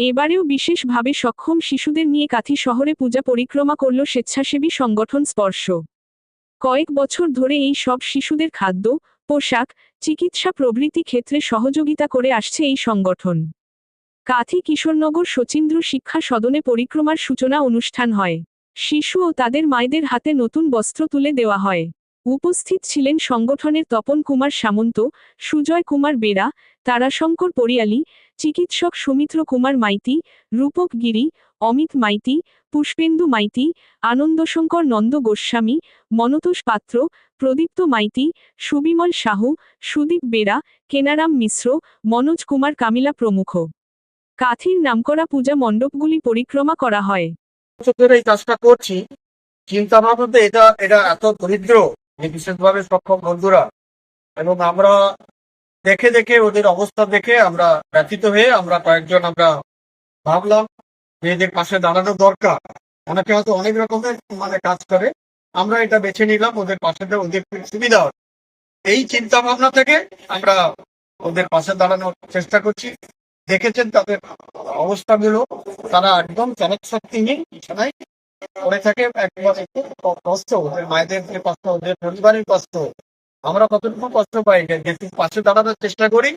এবারেও বিশেষভাবে সক্ষম শিশুদের নিয়ে কাথি শহরে পূজা পরিক্রমা করল স্বেচ্ছাসেবী সংগঠন স্পর্শ। কয়েক বছর ধরে এই সব শিশুদের খাদ্য, পোশাক, চিকিৎসা প্রভৃতি ক্ষেত্রে সহযোগিতা করে আসছে এই সংগঠন। কাথি কিশোরনগর শচীন্দ্র শিক্ষা সদনে পরিক্রমার সূচনা অনুষ্ঠান হয়। শিশু ও তাদের মায়েদের হাতে নতুন বস্ত্র তুলে দেওয়া হয়। উপস্থিত ছিলেন সংগঠনের তপন কুমার সামন্ত, সুজয় কুমার বেরা, তারাশঙ্কর পরিয়ালি চিকিৎসক সুমিত্র কুমার মাইতি, রূপক গিরি, অমিত মাইতি, পুষ্পেন্দু মাইতি, আনন্দশঙ্কর নন্দ গোস্বামী, মনতোষ পাত্র, প্রদীপ্ত মাইতি, সুবিমল সাহু, সুদীপ বেরা, কেনারাম মিশ্র, মনোজ কুমার কামিলা প্রমুখ। কাথির নামকরা পূজা মণ্ডপগুলি পরিক্রমা করা হয়। এই কাজটা করছি। চিন্তা এটা এটা এত দরিদ্র বিশেষভাবে সক্ষম বন্ধুরা। এবং আমরা দেখে দেখে ওদের অবস্থা দেখে আমরা ব্যথিত হয়ে আমরা কয়েকজন আমরা ভাবলাম মেয়েদের পাশে দাঁড়ানো দরকার। অনেকে হয়তো অনেক রকমের মানে কাজ করে। আমরা এটা বেছে নিলাম, ওদের পাশে ওদের সুবিধা হয় এই চিন্তা ভাবনা থেকে আমরা ওদের পাশে দাঁড়ানোর চেষ্টা করছি। দেখেছেন তাদের অবস্থাগুলো? তারা একদম চালক শক্তিহীন বিছানায় পড়ে থাকে। একবার একটু কষ্ট, ওদের মায়েদের যে কষ্ট, ওদের পরিবারের কষ্ট। আমরা কতটুকু কষ্ট পাই? যে একটু পাশে দাঁড়ানোর চেষ্টা করি।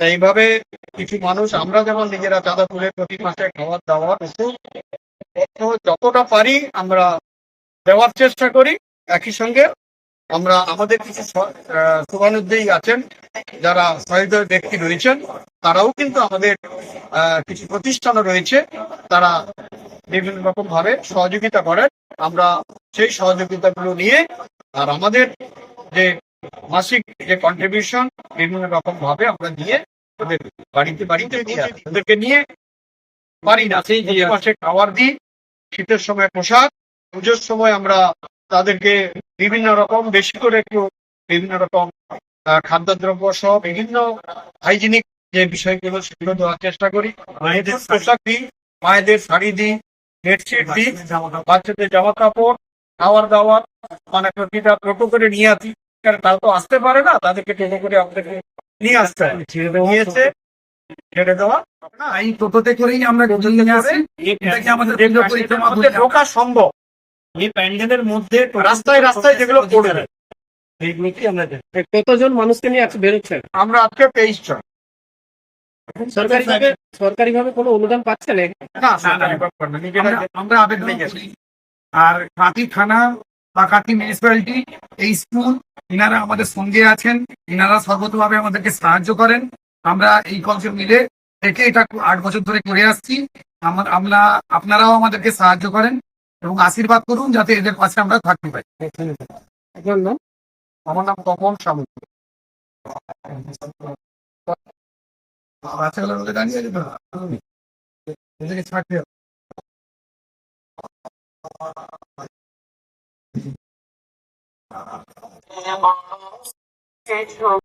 এইভাবে কিছু মানুষ, আমরা যেমন নিজেরা চাঁদা তুলে প্রতি মাসে খাবার দাওয়ার, ওষুধ যতটা পারি আমরা দেওয়ার চেষ্টা করি। একই সঙ্গে আমরা আমাদের কিছু শুভানুদ্দেয়ী আছেন, যারা সহৃদয় ব্যক্তি রয়েছেন, তারাও কিন্তু আমাদের কিছু প্রতিষ্ঠানও রয়েছে। তারা বিভিন্ন রকম ভাবে সহযোগিতা করেন। আমরা সেই সহযোগিতাগুলো নিয়ে আর আমাদের যে মাসিক যে কন্ট্রিবিউশন বিভিন্ন রকম ভাবে আমরা দিয়ে ওদের বাড়িতে বাড়িতে ওদেরকে নিয়ে পারি না। সেই যে মাসে খাবার দিই শীতের সময় পোশাক পুজোর সময় আমরা তাদেরকে বিভিন্ন রকম বেশি করে একটু বিভিন্ন রকম খাদ্যদ্রব্য সহ বিভিন্ন হাইজিনিক যে বিষয়গুলো সেগুলো দেওয়ার চেষ্টা করি। মায়েদের পোশাক দিই মায়েদের শাড়ি দিই বেডশিট দিই বাচ্চাদের জামা কাপড় খাওয়ার দাওয়ার মানে প্রতিটা টোটো করে নিয়ে আসি। কারণ তারা তো আসতে পারে না তাদেরকে টোটো করে আমাদেরকে নিয়ে আসতে হয় নিয়েছে ছেড়ে দেওয়া না এই টোটোতে করেই আমরা নিয়ে আমাদের ঢোকা সম্ভব। এই প্যান্ডেলের মধ্যে রাস্তায় রাস্তায় যেগুলো আমরা কতজন মানুষকে নিয়ে আজকে বেরোচ্ছেন? আমরা আজকে তেইশ জন। সরকারি ভাবে সরকারি ভাবে কোনো অনুদান পাচ্ছেন না আমরা- আবেদন আর কাঁথি থানা বা কাঁথি মিউনিসিপ্যালিটি এই স্কুল ইনারা আমাদের সঙ্গে আছেন ইনারা সর্বতভাবে আমাদেরকে সাহায্য করেন। আমরা এই কনসেপ্ট মিলে থেকে এটা আট বছর ধরে করে আসছি। আমার আপনারাও আমাদেরকে সাহায্য করেন এবং আশীর্বাদ করুন যাতে এদের পাশে আমরা থাকতে পারি। আমার নাম তপন সামন্ত। দাঁড়িয়ে এদেরকে ছাড়তে হবে।